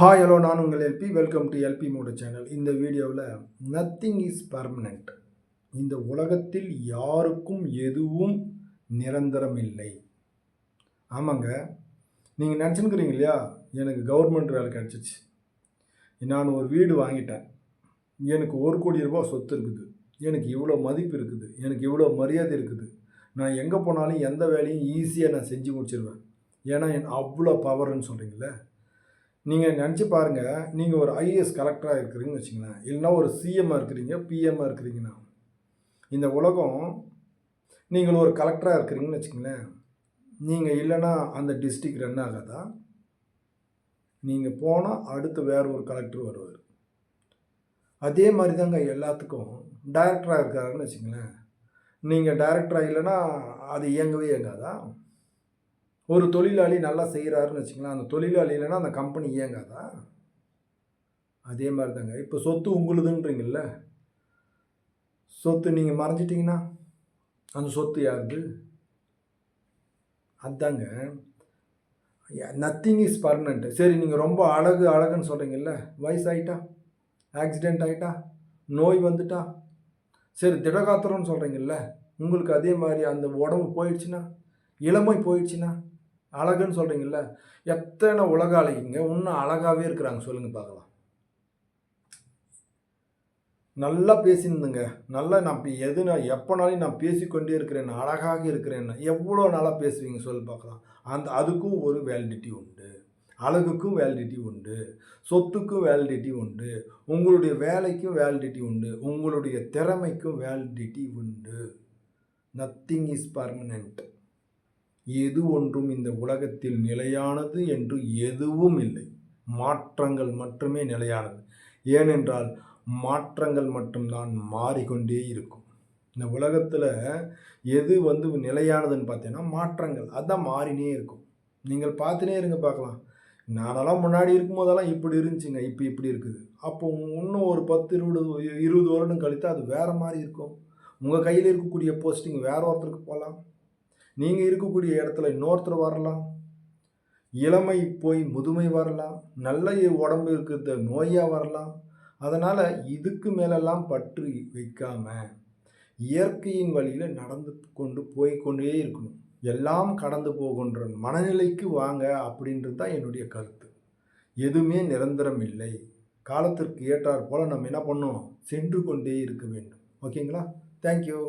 Hi hello நான் உங்கள் LP welcome to LP மோட சேனல் இந்த வீடியோவில் நத்திங் இஸ் பர்மனெண்ட் இந்த உலகத்தில் யாருக்கும் எதுவும் நிரந்தரம் இல்லை. ஆமாங்க. நீங்கள் நினச்சினுக்கிறீங்க இல்லையா? எனக்கு கவர்மெண்ட் வேலை கிடச்சிச்சு. நான் ஒரு வீடு வாங்கிட்டேன். எனக்கு ஒரு கோடி ரூபாய் சொத்து இருக்குது. எனக்கு இவ்வளோ மதிப்பு இருக்குது. எனக்கு இவ்வளோ மரியாதை இருக்குது. நான் எங்கே போனாலும் எந்த வேலையும் ஈஸியாக நான் செஞ்சு முடிச்சிருவேன். ஏன்னா என் அவ்வளோ பவர்னு சொல்கிறீங்களே நீங்கள் நினச்சி பாருங்கள் நீங்கள் ஒரு ஐஏஎஸ் கலெக்டராக இருக்கிறீங்கன்னு வச்சுங்களேன் இல்லைன்னா ஒரு சிஎம்மாக இருக்கிறீங்க பிஎம்மாக இருக்கிறீங்கன்னா. இந்த உலகம் நீங்கள் ஒரு கலெக்டராக இருக்கிறீங்கன்னு வச்சுங்களேன் நீங்கள் இல்லைன்னா அந்த டிஸ்ட்ரிக் ரன் ஆகாதா? நீங்கள் போனால் அடுத்து வேறு ஒரு கலெக்டர் வருவார். அதே மாதிரி தாங்க எல்லாத்துக்கும் டைரக்டராக இருக்காருன்னு வச்சுங்களேன் நீங்கள் டைரக்டராக இல்லைன்னா அது இயங்கவே இயங்காதா? ஒரு தொழிலாளி நல்லா செய்கிறாருன்னு வச்சுக்கலாம் அந்த தொழிலாளி இல்லைன்னா அந்த கம்பெனி இயங்காதா? அதே மாதிரி தாங்க இப்போ சொத்து உங்களுதுன்றீங்கல்ல சொத்து நீங்கள் மறைஞ்சிட்டிங்கன்னா அந்த சொத்து யாருது? அதாங்க. நத்திங் இஸ் பர்மனெண்ட் சரி நீங்கள் ரொம்ப அழகு அழகுன்னு சொல்கிறீங்கல்ல வயசாயிட்டா ஆக்சிடெண்ட் ஆகிட்டா நோய் வந்துட்டா சரி திடகாத்திரம்னு சொல்கிறீங்கல்ல உங்களுக்கு அதே மாதிரி அந்த உடம்பு போயிடுச்சுன்னா இளமை போயிடுச்சுன்னா அழகுன்னு சொல்கிறீங்கல்ல எத்தனை உலக அழகிங்க இன்னும் அழகாகவே இருக்கிறாங்க. சொல்லுங்கள் பார்க்கலாம். நல்லா பேசியிருந்துங்க. நல்லா நான் இப்போ எது நான் எப்போனாலும் நான் பேசிக்கொண்டே இருக்கிறேன். அழகாக இருக்கிறேன் எவ்வளோ நல்லா பேசுவீங்க? சொல்லி பார்க்கலாம். அந்த அதுக்கும் ஒரு வேலிடிட்டி உண்டு. அழகுக்கும் வேலிடிட்டி உண்டு. சொத்துக்கும் வேலிடிட்டி உண்டு. உங்களுடைய வேலைக்கும் வேலிடிட்டி உண்டு. உங்களுடைய திறமைக்கும் வேலிடிட்டி உண்டு. நத்திங் இஸ் பர்மனெண்ட் எது ஒன்றும் இந்த உலகத்தில் நிலையானது என்று எதுவும் இல்லை. மாற்றங்கள் மட்டுமே நிலையானது. ஏனென்றால் மாற்றங்கள் மட்டும்தான் மாறிக்கொண்டே இருக்கும். இந்த உலகத்தில் எது வந்து நிலையானதுன்னு பார்த்தீங்கன்னா மாற்றங்கள். அதான் மாறினே இருக்கும். நீங்கள் பார்த்துனே இருங்க பார்க்கலாம். நானெல்லாம் முன்னாடி இருக்கும்போதெல்லாம் இப்படி இருந்துச்சுங்க இப்போ இப்படி இருக்குது. அப்போ இன்னும் ஒரு பத்து இருபது இருபது வருடம் கழித்து அது வேறு மாதிரி இருக்கும். உங்கள் கையில் இருக்கக்கூடிய போஸ்டிங் வேறு ஒருத்தருக்கு போகலாம். நீங்கள் இருக்கக்கூடிய இடத்துல இன்னொருத்தர் வரலாம். இளமை போய் முதுமை வரலாம். நல்ல உடம்பு இருக்கிறத நோயாக வரலாம். அதனால் இதுக்கு மேலெல்லாம் பற்று வைக்காமல் இயற்கையின் வழியில் நடந்து கொண்டு போய்கொண்டே இருக்கணும். எல்லாம் கடந்து போகின்ற மனநிலைக்கு வாங்க அப்படின்றது தான் என்னுடைய கருத்து. எதுவுமே நிரந்தரம் இல்லை. காலத்திற்கு ஏற்றாற் போல் நம்ம என்ன பண்ணோம் சென்று கொண்டே இருக்க வேண்டும். ஓகேங்களா? தேங்க்யூ